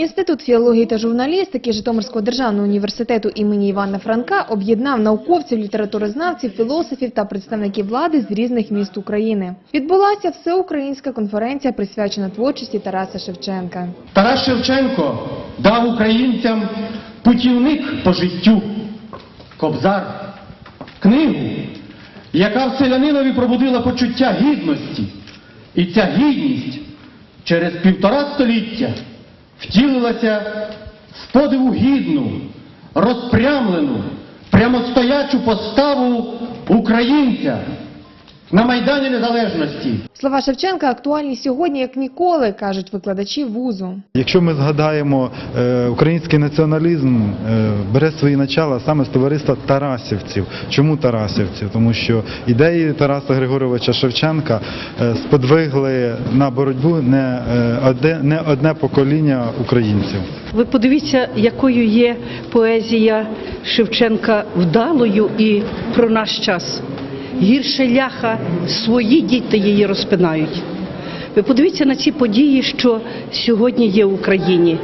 Інститут філології та журналістики Житомирського державного університету імені Івана Франка об'єднав науковців, літературознавців, філософів та представників влади з різних міст України. Відбулася всеукраїнська конференція, присвячена творчості Тараса Шевченка. Тарас Шевченко дав українцям путівник по життю, кобзар, книгу, яка в селянинові пробудила почуття гідності. І ця гідність через півтора століття втілилася в подиву гідну, розпрямлену, прямостоячу поставу українця на Майдані Незалежності. Слова Шевченка актуальні сьогодні як ніколи, кажуть викладачі вузу. Якщо ми згадаємо, е, український націоналізм е, бере свої начала саме з товариства Тарасівців. Чому Тарасівців? Тому що ідеї Тараса Григоровича Шевченка е, сподвигли на боротьбу не одне, не одне покоління українців. Ви подивіться, якою є поезія Шевченка вдалою і про наш час. Гірше ляха, свої діти її розпинають. Ви подивіться на ці події, що сьогодні є в Україні.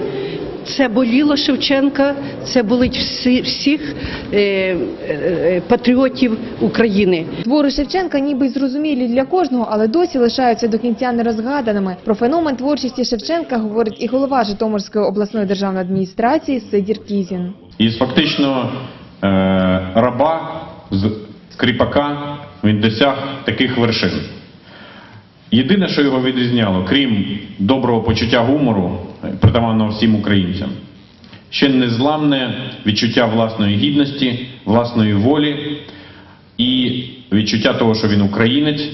Це боліло Шевченка, це болить всі, всіх е, е, патріотів України. Твори Шевченка ніби зрозумілі для кожного, але досі лишаються до кінця нерозгаданими. Про феномен творчості Шевченка говорить і голова Житомирської обласної державної адміністрації Сидір Кізін. Із фактично е, раба з кріпака він досяг таких вершин. Єдине, що його відрізняло, крім доброго почуття гумору, притаманного всім українцям, ще незламне відчуття власної гідності, власної волі і відчуття того, що він українець,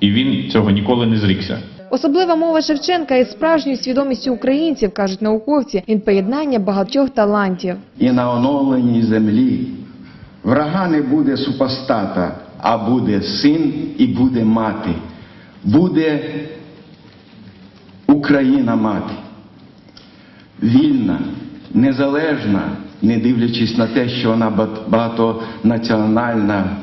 і він цього ніколи не зрікся. Особлива мова Шевченка із справжньою свідомістю українців, кажуть науковці, він поєднання багатьох талантів. і на оновленій землі. Врага не буде супостата, а буде син і буде мати. Буде Україна мати. Вільна, незалежна, не дивлячись на те, що вона багатонаціональна,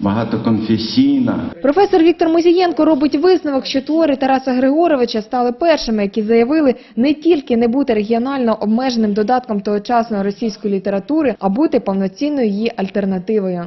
багатоконфесійна. Професор Віктор Мозієнко робить висновок, що твори Тараса Григоровича стали першими, які заявили не тільки не бути регіонально обмеженим додатком тогочасної російської літератури, а бути повноцінною її альтернативою.